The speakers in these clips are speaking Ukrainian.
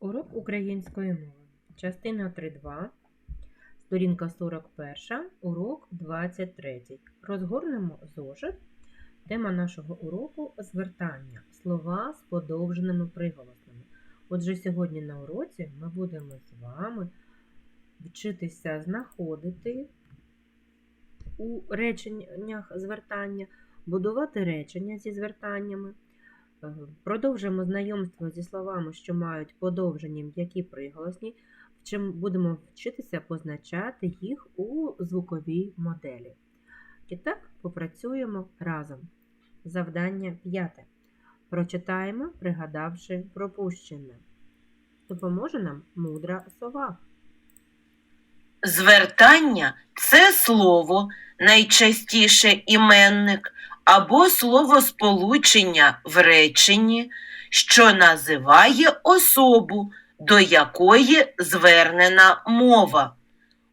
Урок української мови. Частина 3.2. Сторінка 41. Урок 23. Розгорнемо зошит. Тема нашого уроку звертання. Слова з подовженими приголосними. Отже, сьогодні на уроці ми будемо з вами вчитися знаходити у реченнях звертання, будувати речення зі звертаннями. Продовжимо знайомство зі словами, що мають подовжені м'які приголосні, чим будемо вчитися позначати їх у звуковій моделі. І так попрацюємо разом. Завдання п'яте. Прочитаємо, пригадавши пропущене. Допоможе нам мудра сова. Звертання це слово, найчастіше іменник або словосполучення в реченні, що називає особу, до якої звернена мова,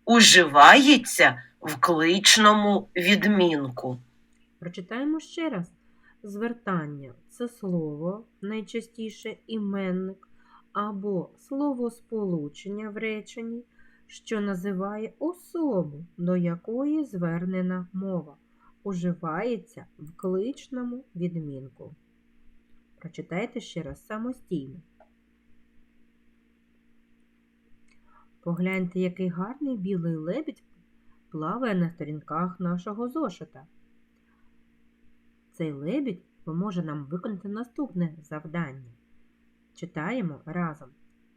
уживається в кличному відмінку. Прочитаємо ще раз. Звертання це слово, найчастіше іменник або словосполучення в реченні, що називає особу, до якої звернена мова, уживається в кличному відмінку. Прочитайте ще раз самостійно. Погляньте, який гарний білий лебідь плаває на сторінках нашого зошита. Цей лебідь поможе нам виконати наступне завдання. Читаємо разом.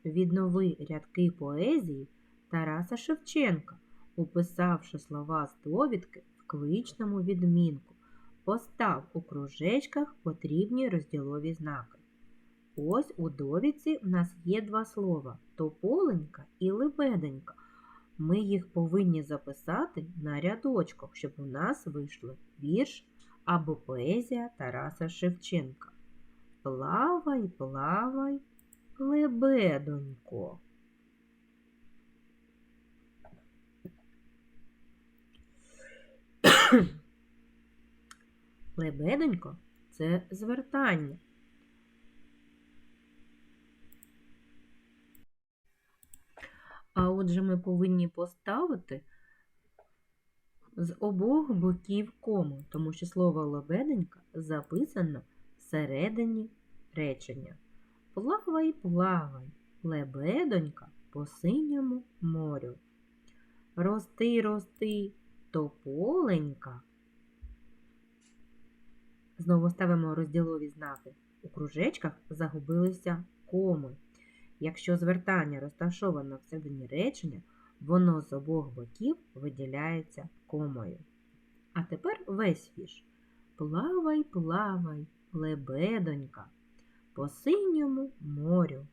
Віднови рядки поезії Тараса Шевченка, уписавши слова з довідки в кличному відмінку. Постав у кружечках потрібні розділові знаки. Ось у довідці в нас є два слова тополенька і лебеденька. Ми їх повинні записати на рядочках, щоб у нас вийшли вірш або поезія Тараса Шевченка. Плавай, плавай, лебедонько. Лебедонько це звертання. А отже, ми повинні поставити з обох боків кому, тому що слово лебеденька записано всередині речення. Плавай, плавай, лебедонька по синьому морю. Рости, рости, тополенька. Знову ставимо розділові знаки. У кружечках загубилися коми. Якщо звертання розташовано всередині речення, воно з обох боків виділяється комою. А тепер весь вірш. Плавай, плавай, лебедонька, по синьому морю.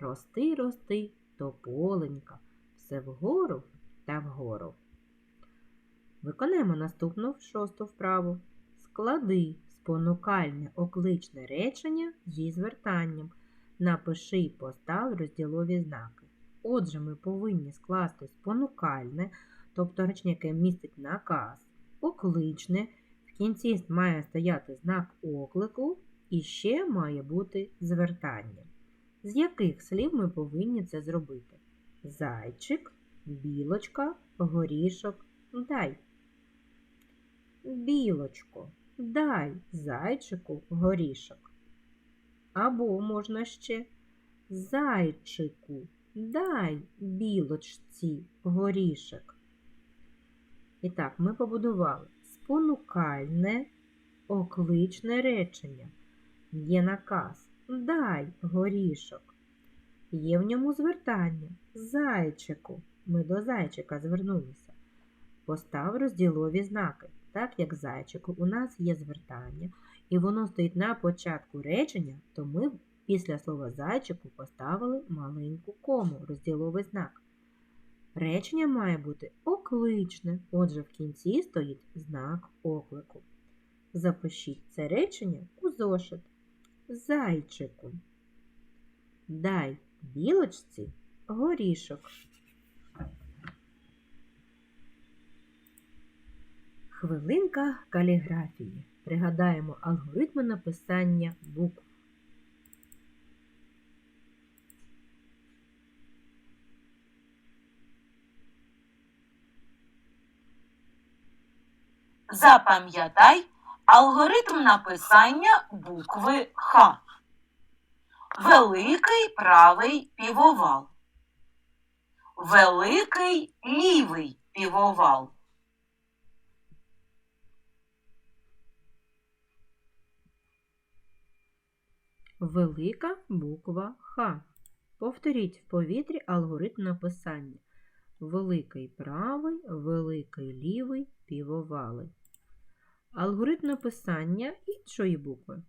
Рости, рости, тополенька, все вгору та вгору. Виконаємо наступну шосту вправу. Склади спонукальне окличне речення зі звертанням. Напиши постав розділові знаки. Отже, ми повинні скласти спонукальне, тобто речення, яке містить наказ, окличне, в кінці має стояти знак оклику і ще має бути звертання. З яких слів ми повинні це зробити? Зайчик, білочка, горішок, дай. Білочко, дай зайчику горішок. Або можна ще зайчику, дай білочці горішок. І так, ми побудували спонукальне, окличне речення. Є наказ дай горішок. Є в ньому звертання зайчику. Ми до зайчика звернулися. Постав розділові знаки. Так як зайчику у нас є звертання, і воно стоїть на початку речення, то ми після слова зайчику поставили маленьку кому, розділовий знак. Речення має бути окличне, отже, в кінці стоїть знак оклику. Запишіть це речення у зошит. Зайчику. Дай білочці горішок. Хвилинка каліграфії. Пригадаємо алгоритми написання букв. Запам'ятай алгоритм написання букви Х. Великий правий півовал. Великий лівий півовал. Велика буква Х. Повторіть в повітрі алгоритм написання. Великий правий, великий лівий, півовали. Алгоритм написання іншої букви.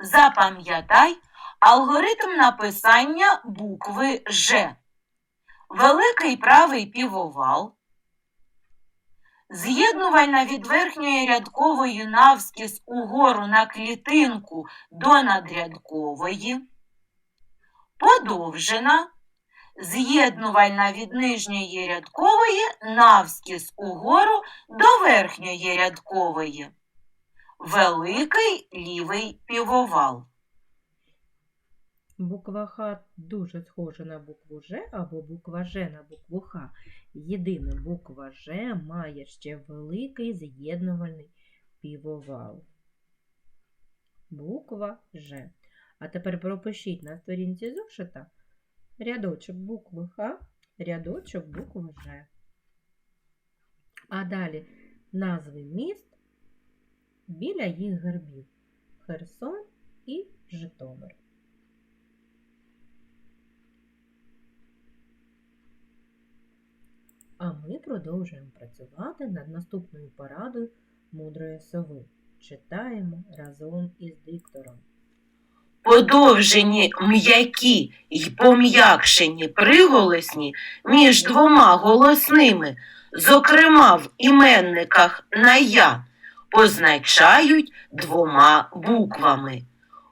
Запам'ятай алгоритм написання букви Ж. Великий правий півовал. З'єднувальна від верхньої рядкової навскіз угору на клітинку до надрядкової. Подовжена. З'єднувальна від нижньої рядкової навскіз угору до верхньої рядкової. Великий лівий півовал. Буква Х дуже схожа на букву Ж або буква Ж на букву Х. Єдине буква Ж має ще великий з'єднувальний півовал. Буква Ж. А тепер пропишіть на сторінці зошита рядочок букви Х, рядочок букви Ж. А далі назви міст біля їх гербів Херсон і Житомир. А ми продовжуємо працювати над наступною порадою мудрої сови. Читаємо разом із диктором. Подовжені м'які й пом'якшені приголосні між двома голосними, зокрема в іменниках на я, позначають двома буквами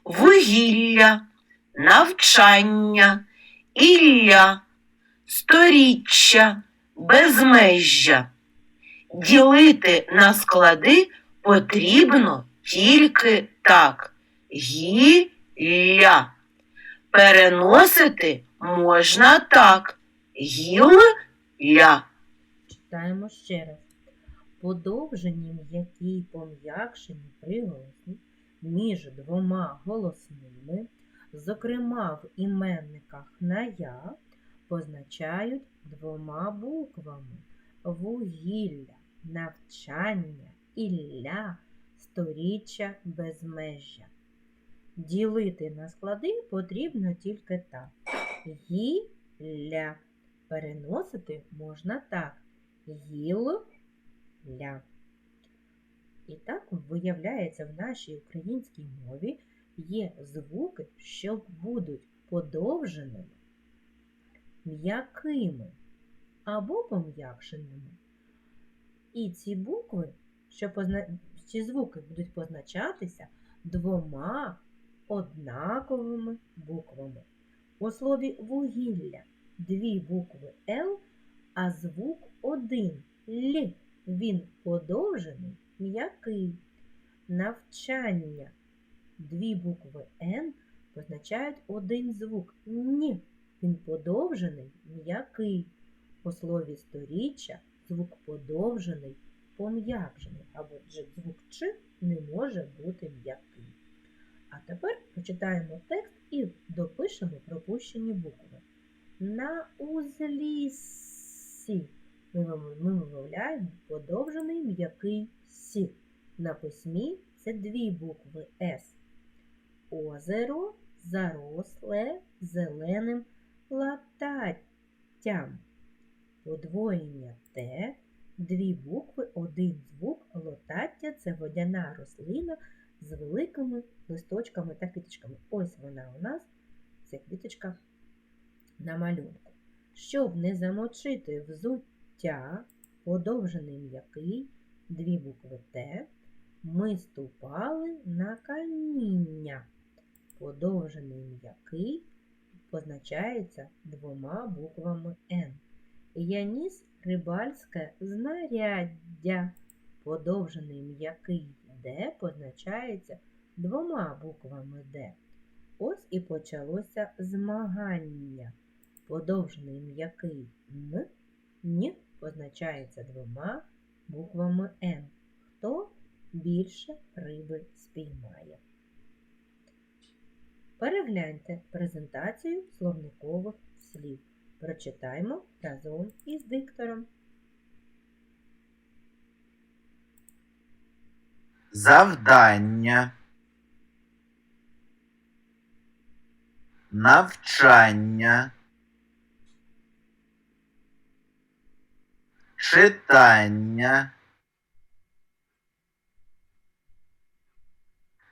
вугілля, навчання, ілля, сторіччя, безмежжя. Ділити на склади потрібно тільки так. Гі-ля. Переносити можна так. Гіл-ля. Читаємо ще раз. Подовжені м'які пом'якшені приголосні між двома голосними, зокрема в іменниках на я, позначають двома буквами вугілля, навчання, ілля, сторіччя, безмежжя. Ділити на склади потрібно тільки так. Гілля. Переносити можна так. Гіл-ля. І так виявляється, в нашій українській мові є звуки, що будуть подовженими, м'якими або пом'якшеними. І ці букви, що позна... ці звуки будуть позначатися двома однаковими буквами. У слові вугілля дві букви Л, а звук один Л. Він подовжений, м'який. Навчання дві букви Н позначають один звук Ні. Він подовжений, м'який. У слові сторіччя звук подовжений, пом'якшений, або звук Ч не може бути м'який. А тепер почитаємо текст і допишемо пропущені букви. На узліссі ми ми вимовляємо подовжений м'який сі. На письмі це дві букви С. Озеро заросле зеленим лататтям. Подвоєння Т, дві букви, один звук, лотаття це водяна рослина з великими листочками та квіточками. Ось вона у нас, ця квіточка на малюнку. Щоб не замочити взуття, подовжений м'який, дві букви Т, ми ступали на каміння. Подовжений м'який позначається двома буквами Н. Я ніс рибальське знаряддя. Подовжений м'який Д позначається двома буквами Д. Ось і почалося змагання. Подовжений м'який Н Н позначається двома буквами Н. Хто більше риби спіймає? Перегляньте презентацію словникових слів. Прочитаймо разом із диктором. Завдання. Навчання. Читання.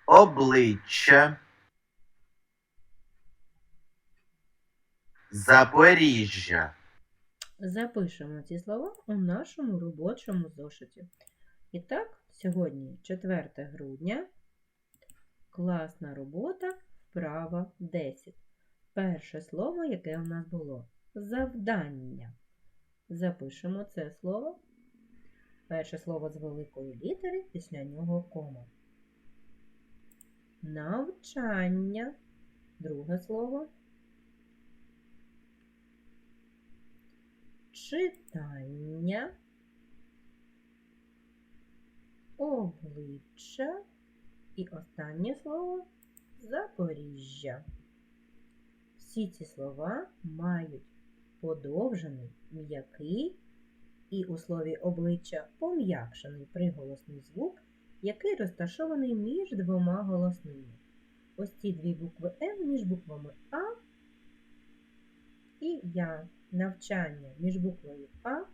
Обличчя. Запоріжжя. Запишемо ці слова у нашому робочому зошиті. І так, сьогодні 4 грудня. Класна робота, вправа 10. Перше слово, яке у нас було завдання. Запишемо це слово. Перше слово з великої літери, після нього кома. Навчання. Друге слово. Читання. Обличчя. І останнє слово Запоріжжя. Всі ці слова мають подовжений, м'який і у слові обличчя пом'якшений приголосний звук, який розташований між двома голосними. Ось ці дві букви М між буквами А і Я. Навчання між буквою А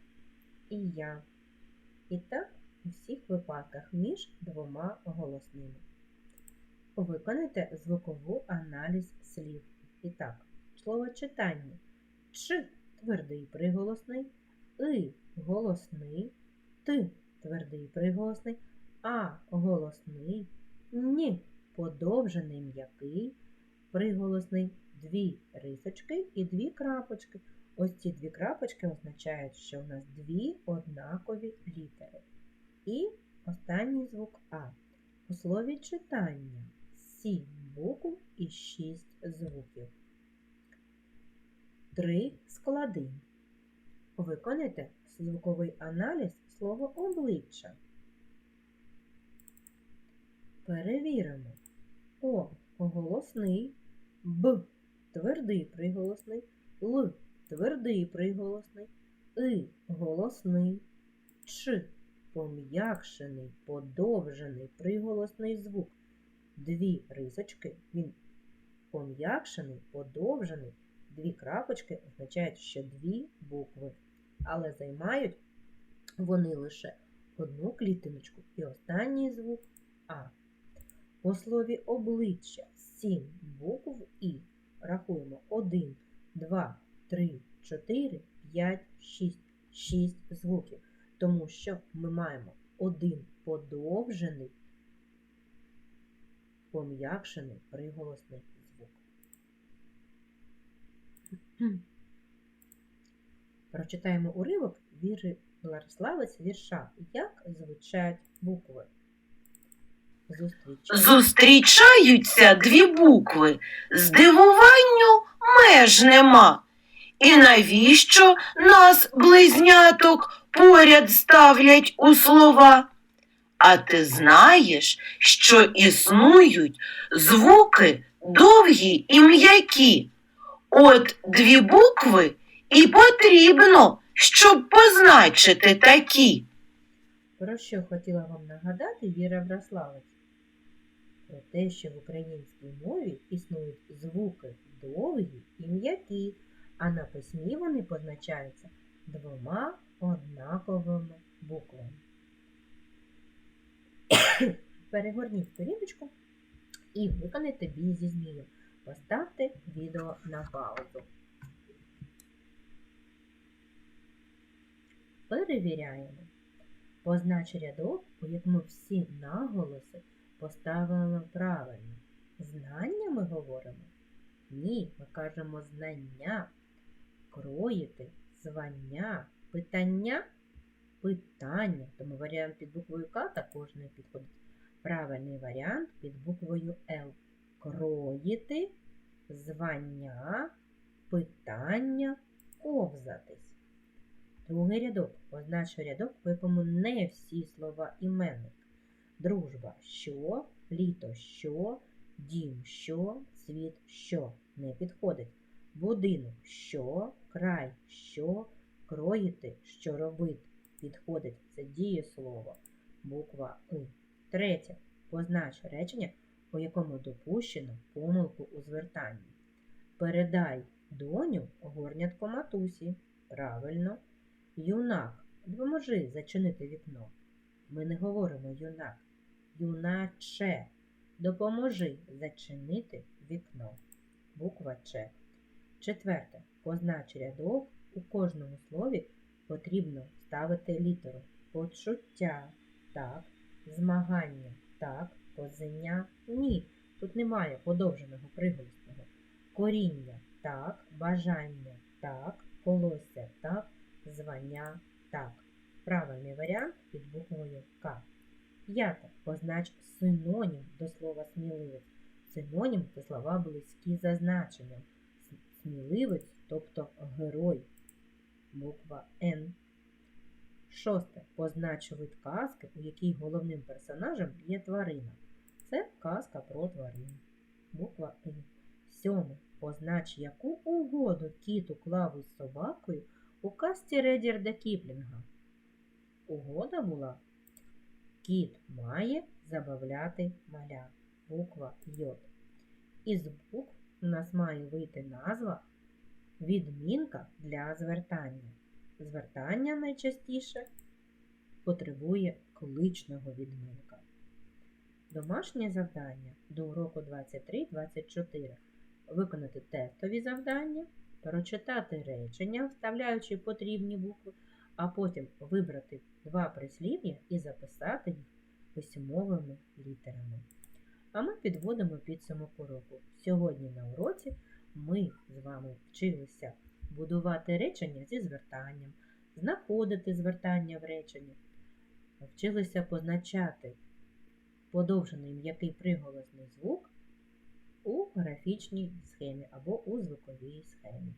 і Я. І так у всіх випадках між двома голосними. Виконайте звукову аналіз слів. І так, слово читання. Ч твердий приголосний, И голосний, Т твердий приголосний, А голосний, Н подовжений м'який, приголосний, дві рисочки і дві крапочки. Ось ці дві крапочки означають, що у нас дві однакові літери. І останній звук А. У слові читання 7 букв і 6 звуків. Три склади. Виконайте звуковий аналіз слова обличчя. Перевіримо. О голосний, Б твердий приголосний, Л твердий приголосний, И голосний, Ч пом'якшений, подовжений приголосний звук. Дві рисочки, він пом'якшений, подовжений. Дві крапочки означають, що дві букви, але займають вони лише одну клітиночку і останній звук А. У слові обличчя сім букв І. Рахуємо 1, 2, 3, 4, 5, 6. 6 звуків. Тому що ми маємо один подовжений, пом'якшений приголосний звук. Прочитаємо уривок віри Лариславець вірша Як звучать букви. Зустрічаємо. Зустрічаються дві букви. Здивуванню меж нема. І навіщо нас, близняток, поряд ставлять у слова? А ти знаєш, що існують звуки довгі і м'які. От дві букви і потрібно, щоб позначити такі. Про що хотіла вам нагадати Віра Браславець? Про те, що в українській мові існують звуки довгі і м'які, а вони позначаються двома однаковими буквами. Перегорніть сторіночку і виконайте бій зі змією. Поставте відео на паузу. Перевіряємо. Познач рядок, у якому всі наголоси поставимо правильно. Знання ми говоримо? Ні, ми кажемо знання, кроїти, звання, питання, питання. Тому варіант під буквою К також не підходить. Правильний варіант під буквою Л. Кроїти, звання, питання, ковзатись. Другий рядок. Позначу рядок, по якому не всі слова іменник. Дружба що, літо що, дім що, світ що не підходить. Будинок що, край що, кроїти, що робити. Підходить це дієслово. Буква И. Третє. Познач речення, у якому допущено помилку у звертанні. Передай доню горнятко матусі. Правильно. Юнак, допоможи зачинити вікно. Ми не говоримо юнак. Юначе, допоможи зачинити вікно. Буква Ч. Четверте. Познач рядок. У кожному слові потрібно ставити літеру. Почуття так, змагання так, козеня ні. Тут немає подовженого приголосного. Коріння так, бажання так, колосся так, звання так. Правильний варіант під буквою К. П'яте. Познач синонім до слова сміливець. Синонім це слова близькі за значенням. Сміливець, тобто герой. Буква Н. Шосте. Познач вид казки, у якій головним персонажем є тварина. Це казка про тварин. Буква И. Сьоме. Познач яку угоду кіт уклав із собакою у казці Редірда Кіплінга. Угода була Кіт має забавляти маля. Буква Й. Із букв у нас має вийти назва відмінка для звертання. Звертання найчастіше потребує кличного відмінка. Домашнє завдання до уроку 23-24. Виконати тестові завдання, прочитати речення, вставляючи потрібні букви, а потім вибрати два прислів'я і записати їх письмовими літерами. А ми підводимо підсумок уроку. Сьогодні на уроці ми з вами вчилися будувати речення зі звертанням, знаходити звертання в реченні, вчилися позначати подовжений м'який приголосний звук у графічній схемі або у звуковій схемі.